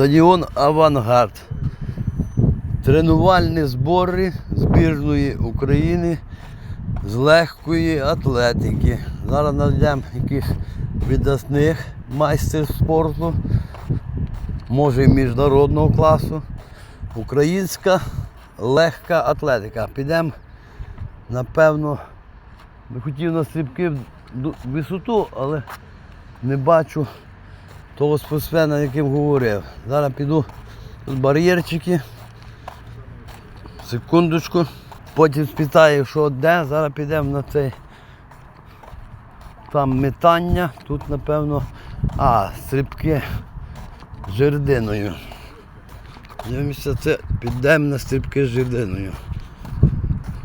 Стадіон Авангард. Тренувальні збори збірної України з легкої атлетики. Зараз знайдемо якихось віддасних майстрів спорту, може і міжнародного класу. Українська легка атлетика. Підемо, напевно, хотів на стрибки в висоту, але не бачу того спортсмена, яким говорив. Зараз піду тут бар'єрчики. Секундочку. Потім спитаю, що де, зараз підемо на цей там метання, тут напевно, а, стрибки з жердиною. Дивимося, це підемо на стрибки з жердиною.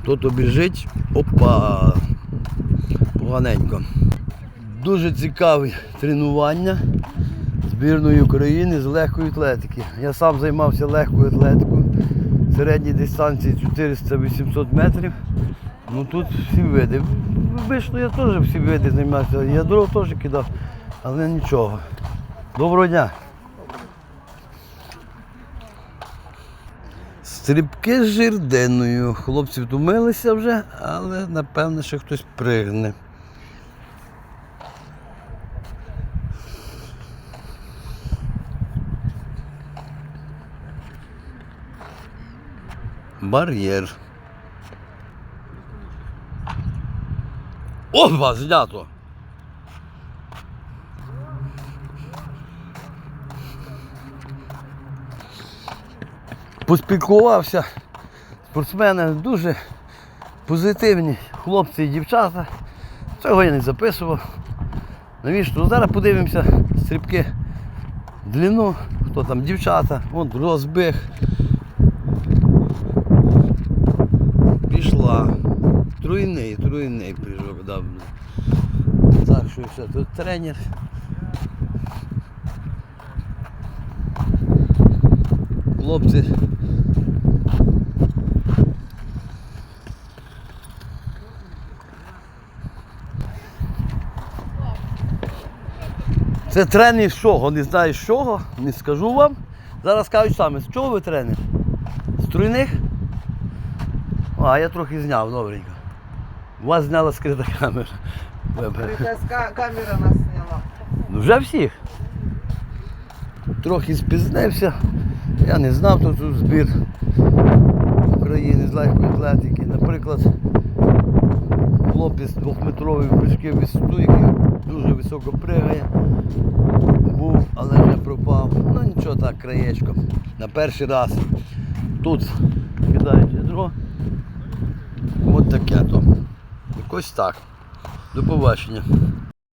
Тут обіжить, опа, поганенько. Дуже цікаве тренування збірної України з легкої атлетики. Я сам займався легкою атлетикою. Середній дистанції 400-800 метрів. Ну тут всі види. Вийшло, я теж всі види займався. Ядро теж кидав, але нічого. Доброго дня. Стрибки з жердиною. Хлопці втомилися вже, але напевно ще хтось пригне. Бар'єр. Опа, знято. Поспілкувався. Спортсмени дуже позитивні хлопці і дівчата. Цього я не записував. Навіщо? Ну, Зараз подивимося стрибки длину, хто там дівчата, от розбіг. Труйний, труйний прыжок, да. Так, що все, тут тренер. Хлопці. Це тренер з чого? Не знаю з чого, не скажу вам. Зараз кажуть саме, з чого ви тренер? З труйних? А, я трохи зняв, добренько. Вас зняла скрита камера. Скрита камера нас сняла. Ну, Вже всіх. Трохи спізнився. Я не знав, що тут збір України з легкої атлетики. Наприклад, хлопець двохметровий прыжки висоту, який дуже високо пригає. Був, але вже пропав. Ну нічого так, краєчком. На перший раз тут кидають ядро. От таке то. Якось так. До побачення.